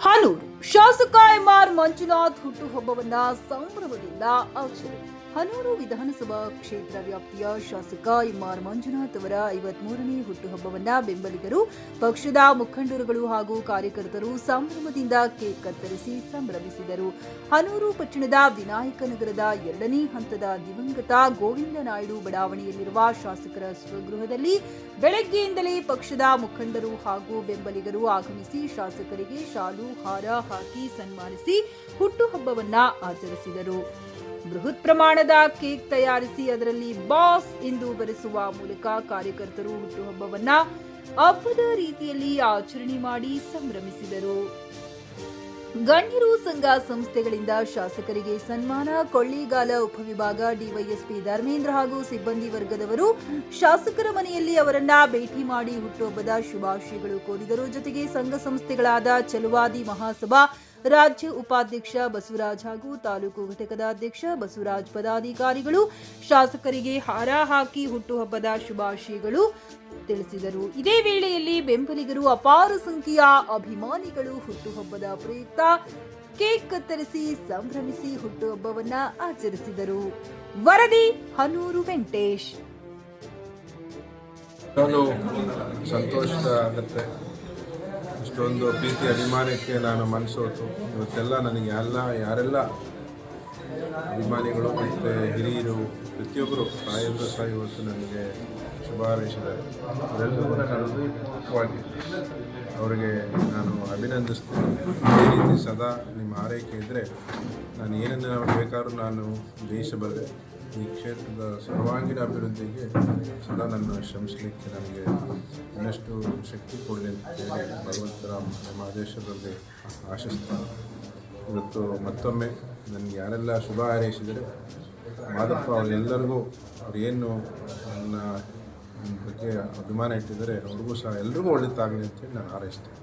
ಹನೂರು ಶಾಸಕ ಎಂಆರ್ ಮಂಜುನಾಥ್ ಹುಟ್ಟುಹಬ್ಬವನ್ನ ಸಂಭ್ರಮದಿಂದ ಆಚರಣೆ ಹನೂರು ವಿಧಾನಸಭಾ ಕ್ಷೇತ್ರ ವ್ಯಾಪ್ತಿಯ ಶಾಸಕ ಎಂಆರ್ ಮಂಜುನಾಥ್ ಅವರ ಐವತ್ಮೂರನೇ ಹುಟ್ಟುಹಬ್ಬವನ್ನ ಬೆಂಬಲಿಗರು, ಪಕ್ಷದ ಮುಖಂಡರುಗಳು ಹಾಗೂ ಕಾರ್ಯಕರ್ತರು ಸಂಭ್ರಮದಿಂದ ಕೇಕ್ ಕತ್ತರಿಸಿ ಸಂಭ್ರಮಿಸಿದರು. ಹನೂರು ಪಟ್ಟಣದ ವಿನಾಯಕ ನಗರದ ಎರಡನೇ ಹಂತದ ದಿವಂಗತ ಗೋವಿಂದ ನಾಯ್ಡು ಬಡಾವಣೆಯಲ್ಲಿರುವ ಶಾಸಕರ ಸ್ವಗೃಹದಲ್ಲಿ ಬೆಳಗ್ಗೆಯಿಂದಲೇ ಪಕ್ಷದ ಮುಖಂಡರು ಹಾಗೂ ಬೆಂಬಲಿಗರು ಆಗಮಿಸಿ ಶಾಸಕರಿಗೆ ಶಾಲು, ಹಾರ ಹಾಕಿ ಸನ್ಮಾನಿಸಿ ಹುಟ್ಟುಹಬ್ಬವನ್ನ ಆಚರಿಸಿದರು. ಬೃಹತ್ ಪ್ರಮಾಣದ ಕೇಕ್ ತಯಾರಿಸಿ ಅದರಲ್ಲಿ ಬಾಸ್ ಎಂದು ಬರೆಸುವ ಮೂಲಕ ಕಾರ್ಯಕರ್ತರು ಹುಟ್ಟುಹಬ್ಬವನ್ನ ಹಬ್ಬದ ರೀತಿಯಲ್ಲಿ ಆಚರಣೆ ಮಾಡಿ ಸಂಭ್ರಮಿಸಿದರು. ಗಣ್ಯರು ಸಂಘ ಸಂಸ್ಥೆಗಳಿಂದ ಶಾಸಕರಿಗೆ ಸನ್ಮಾನ, ಕೊಳ್ಳಿಗಾಲ ಉಪವಿಭಾಗ, ಡಿವೈಎಸ್ಪಿ ಧರ್ಮೇಂದ್ರ ಹಾಗೂ ಸಿಬ್ಬಂದಿ ವರ್ಗದವರು ಶಾಸಕರ ಮನೆಯಲ್ಲಿ ಅವರನ್ನ ಭೇಟಿ ಮಾಡಿ ಹುಟ್ಟುಹಬ್ಬದ ಶುಭಾಶಯಗಳು ಕೋರಿದರು. ಜೊತೆಗೆ ಸಂಘ ಸಂಸ್ಥೆಗಳಾದ ಚಲುವಾದಿ ಮಹಾಸಭಾ, ರಾಜ್ಯ ಉಪಾಧ್ಯಕ್ಷ ಬಸವರಾಜ್ ಹಾಗೂ ತಾಲೂಕು ಘಟಕದ ಅಧ್ಯಕ್ಷ ಬಸವರಾಜ್ ಪದಾಧಿಕಾರಿಗಳು ಶಾಸಕರಿಗೆ ಹಾರ ಹಾಕಿ ಹುಟ್ಟುಹಬ್ಬದ ಶುಭಾಶಯಗಳು ತಿಳಿಸಿದರು. ಇದೇ ವೇಳೆಯಲ್ಲಿ ಬೆಂಬಲಿಗರು ಅಪಾರ ಸಂಖ್ಯೆಯ ಅಭಿಮಾನಿಗಳು ಹುಟ್ಟುಹಬ್ಬದ ಪ್ರಯುಕ್ತ ಕೇಕ್ ಕತ್ತರಿಸಿ ಸಂಭ್ರಮಿಸಿ ಹುಟ್ಟುಹಬ್ಬವನ್ನ ಆಚರಿಸಿದರು. ವರದಿ ಹನೂರು ವೆಂಕಟೇಶ್. ನಾನು ಸಂತೋಷ ಆಗುತ್ತೆ. ಇಷ್ಟೊಂದು ಪ್ರೀತಿ ಅಭಿಮಾನಕ್ಕೆ ನಾನು ಮನಸ್ಸೋತು ಇವತ್ತೆಲ್ಲ ನನಗೆ ಎಲ್ಲ ಯಾರೆಲ್ಲ ಅಭಿಮಾನಿಗಳು ಮತ್ತು ಹಿರಿಯರು, ಪ್ರತಿಯೊಬ್ಬರು ತಾಯಿಯವರು ಸಹ ಇವತ್ತು ನನಗೆ ಶುಭ ಹಾರೈಸಿದ್ದಾರೆ ಅವರೆಲ್ಲರಿಗೂ ನಾನು ಮುಖ್ಯವಾಗಿ ಅವರಿಗೆ ನಾನು ಅಭಿನಂದಿಸ್ತೀನಿ. ಈ ರೀತಿ ಸದಾ ನಿಮ್ಮ ಆರೈಕೆ ಇದ್ದರೆ ನಾನು ಏನನ್ನು ಬೇಕಾದ್ರೂ ನಾನು ಜಯಿಸಬಲ್ಲೆ ಈ ಕ್ಷೇತ್ರದ ಸರ್ವಾಂಗೀಣ ಅಭಿವೃದ್ಧಿಗೆ ಸದಾ ನನ್ನ ಶ್ರಮಿಸಲಿಕ್ಕೆ ನನಗೆ ಇನ್ನಷ್ಟು ಶಕ್ತಿ ಕೊಡಲಿ ಅಂತ ಹೇಳಿ ಭಗವಂತರಾಮ್ ನಮ್ಮ ದೇಶದಲ್ಲಿ ಆಶಿಸ್ತೀನಿ. ಇವತ್ತು ಮತ್ತೊಮ್ಮೆ ನನಗೆ ಯಾರೆಲ್ಲ ಶುಭ ಹಾರೈಸಿದರೆ, ಮಾದಪ್ಪ ಅವರೆಲ್ಲರಿಗೂ ಏನು ನನ್ನ ಬಗ್ಗೆ ಅಭಿಮಾನ ಇಟ್ಟಿದ್ದಾರೆ, ಅವ್ರಿಗೂ ಸಹ ಎಲ್ರಿಗೂ ಒಳ್ಳೆದಾಗಲಿ ಅಂತೇಳಿ ನಾನು ಹಾರೈಸ್ತೀನಿ.